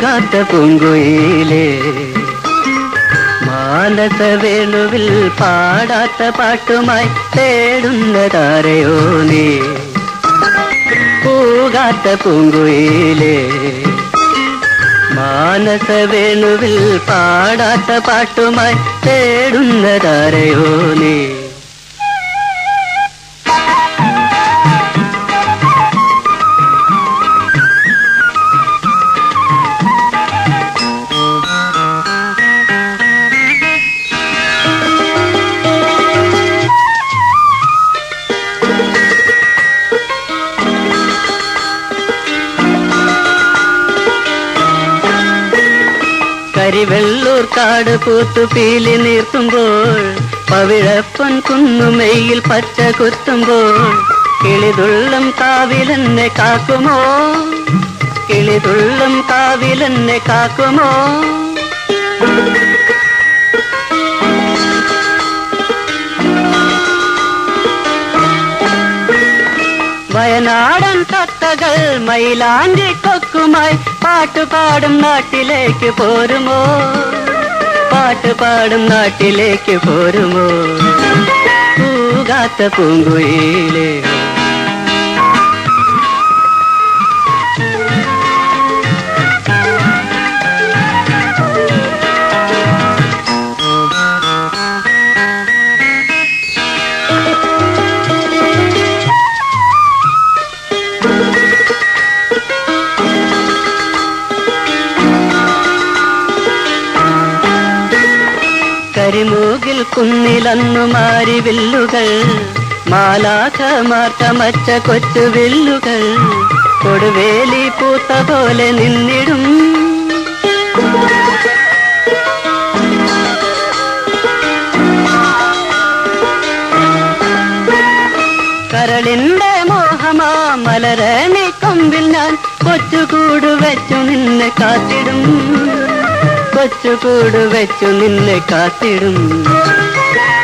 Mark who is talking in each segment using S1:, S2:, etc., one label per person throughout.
S1: പൂകാത്ത പൂങ്കുയിലേ. മാനസ വേണുവിൽ പാടാത്ത പാട്ടുമായി തേടുന്നതാരയോ നീ. പൂകാത്ത മാനസ വേണുവിൽ പാടാത്ത പാട്ടുമായി തേടുന്നതാരയോ നീ. കരിവെള്ളൂർ കാട് പൂത്തു പീലി നീർത്തുമ്പോൾ പവിഴപ്പൻ കുന്നുമെയിൽ പച്ച കുത്തുമ്പോൾ കിളിതുള്ളം കാവിലെന്നെ കാക്കുമോ? കിളിതുള്ളം കാവിലെന്നെ കാക്കുമോ? വയനാടൻ തത്തകൾ മൈലാഞ്ചി കൊക്കുമായി പാട്ടുപാടും നാട്ടിലേക്ക് പോരുമോ? പാട്ടുപാടും നാട്ടിലേക്ക് പോരുമോ? പൂകാത്ത പൂങ്കുയിലേ കരിമൂകിൽ കുന്നിലന്നു മാരി വില്ലുകൾ. മാലാഖമാർ കൊച്ചു വില്ലുകൾ. കൊടുവേലി പൂത്ത പോലെ നിന്നിടും. കരളിന്റെ മോഹമാ മലരണി കൊമ്പിൽ ഞാൻ കൊച്ചുകൂട് വെച്ചു നിന്നെ കാത്തിടും. കൊച്ചുകൂട് വെച്ചു നിന്നെ കാത്തിടും.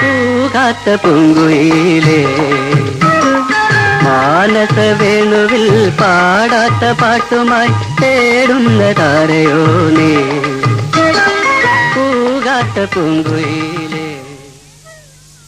S1: പൂകാത്ത പൂങ്കുയിലേ. മാനസ വേണുവിൽ പാടാത്ത പാട്ടുമായി തേടുന്ന താരയോ നീ? പൂകാത്ത പൂങ്കുയിലേ.